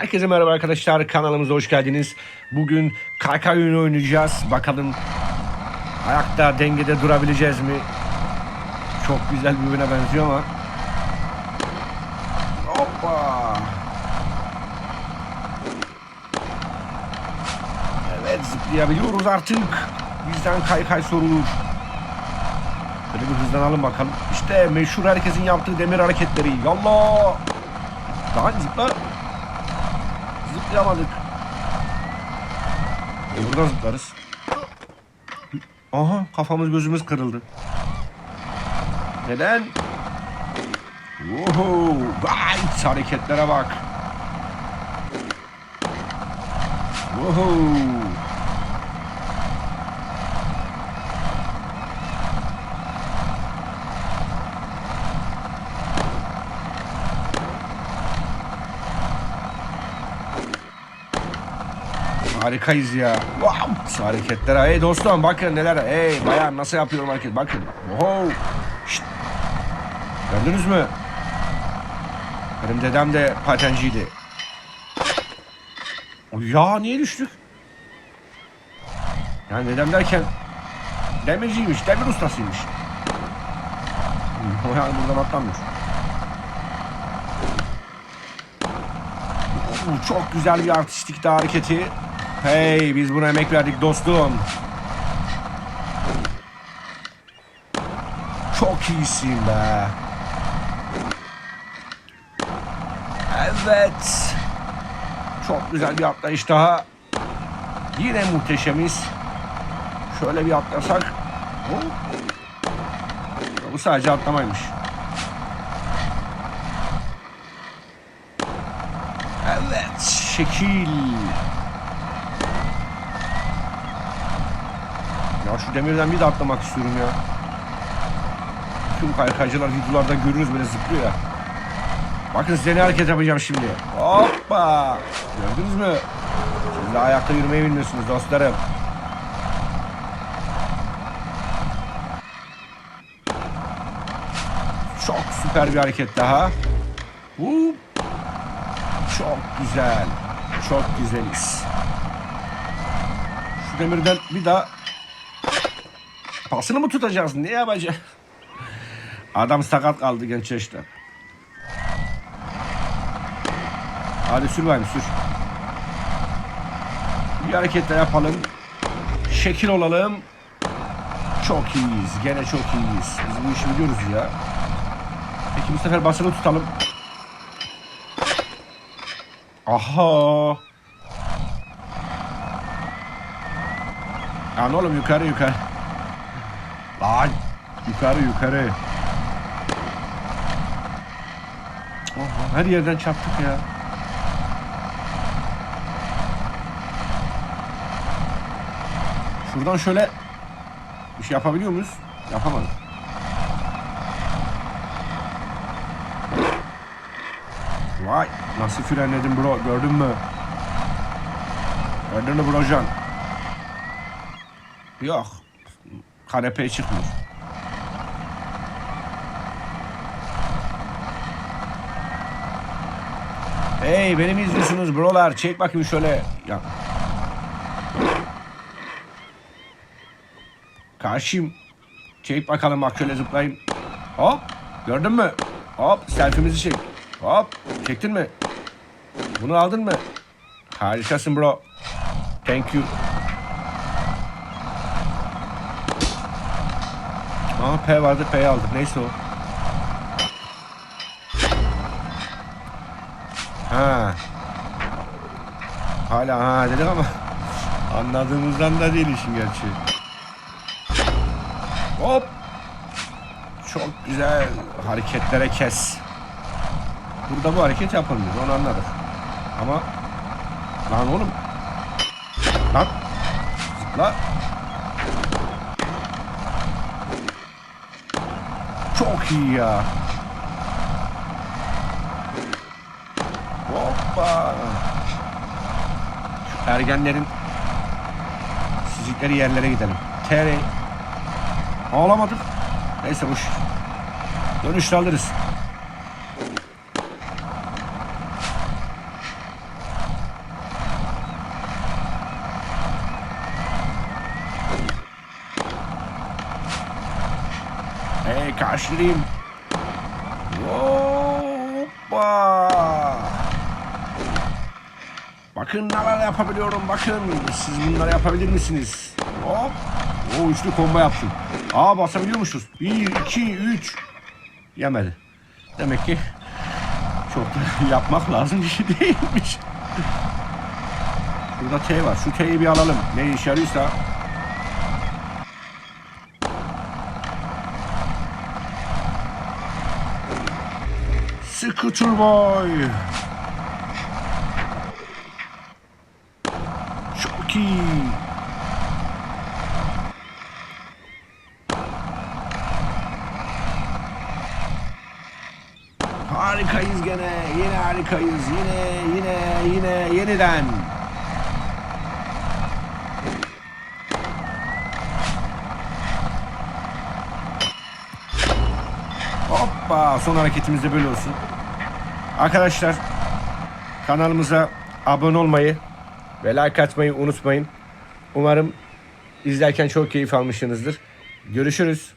Herkese merhaba arkadaşlar kanalımıza hoş geldiniz. Bugün KK oyunu oynayacağız. Bakalım ayakta dengede durabileceğiz mi? Çok güzel bir oyuna benziyor ama. Hoppa. Evet zıplayabiliyoruz artık. Bizden kaykay sorulur. Böyle bir hızlanalım bakalım. İşte meşhur herkesin yaptığı demir hareketleri. Yallah. Daha zıpla. Zıplayamadık. E buradan zıplarız. Aha kafamız gözümüz kırıldı. Neden? Oho, vay hareketlere bak. Oho. Harikayız ya. Wow. Hareketler. Hey dostum bakın neler. Hey bayan nasıl yapıyorum hareket. Bakın. Oho. Şşt. Gördünüz mü? Benim dedem de patenciydi. Ya niye düştük? Yani dedem derken demirciymiş, demir ustasıymış. O yani buradan atlamıyor. Çok güzel bir artistik hareketi. Hey biz buna emek verdik dostum. Çok iyisin be. Evet. Çok güzel bir atlayış daha. Yine muhteşemiz. Şöyle bir atlasak. Bu sadece atlamaymış. Evet, şekil. Ya şu demirden bir de atlamak istiyorum ya. Tüm kaykaycılar videolarda görürüz böyle zıplıyor ya. Bakın size ne hareket yapacağım şimdi. Hoppa. Gördünüz mü? Siz de ayakta yürümeyi bilmiyorsunuz dostlarım. Çok süper bir hareket daha. Hop. Çok güzel. Çok güzeliz. Şu demirden bir daha pasını mı tutacağız? Ne yapacağız? Adam sakat kaldı genç yaşta. Hadi sür bakayım sür. Bir hareket daha yapalım. Şekil olalım. Çok iyiyiz. Gene çok iyiyiz. Biz bu işi biliyoruz ya. Peki bu sefer basını tutalım. Aha. Lan oğlum yukarı yukarı. Lan yukarı yukarı. Oha, her yerden çarptık ya. Şuradan şöyle bir şey yapabiliyor muyuz? Yapamadık. Vay nasıl frenledim bro gördün mü? Gördün mü brocan? Yok. Kanepeye çıkmıyor. Hey beni mi izliyorsunuz brolar? Çek bakayım şöyle. Ya. Karşıyım. Çek bakalım bak şöyle zıplayayım. Hop. Gördün mü? Hop selfie'mizi çek. Hop. Çektin mi? Bunu aldın mı? Harikasın bro. Thank you. Aha P vardı P'yi aldık. Neyse o. Ha. Hala ha dedik ama anladığımızdan da değil işin gerçeği. Hop. Çok güzel hareketlere kes. Burada bu hareket yapılmıyor onu anladık. Ama lan oğlum. Lan. Zıpla. Çok iyi ya. Hoppa. Şu ergenlerin sizlikleri yerlere gidelim. TR. Ağlamadık. Neyse boş. Dönüşte alırız. Karşılayayım karşılayayım. Hoppa. Bakın neler yapabiliyorum bakın. Siz bunları yapabilir misiniz? Hop. O üçlü combo yaptım. Aa basabiliyormuşuz. Bir, iki, üç. Yemedi. Demek ki çok yapmak lazım bir şey değilmiş. Burada T var. Şu T'yi bir alalım. Ne işe yarıyorsa. Scooter Boy. Çok iyi. Harikayız gene. Yine harikayız. Yine yine yine yeniden. Hoppa son hareketimiz böyle olsun. Arkadaşlar kanalımıza abone olmayı ve like atmayı unutmayın. Umarım izlerken çok keyif almışsınızdır. Görüşürüz.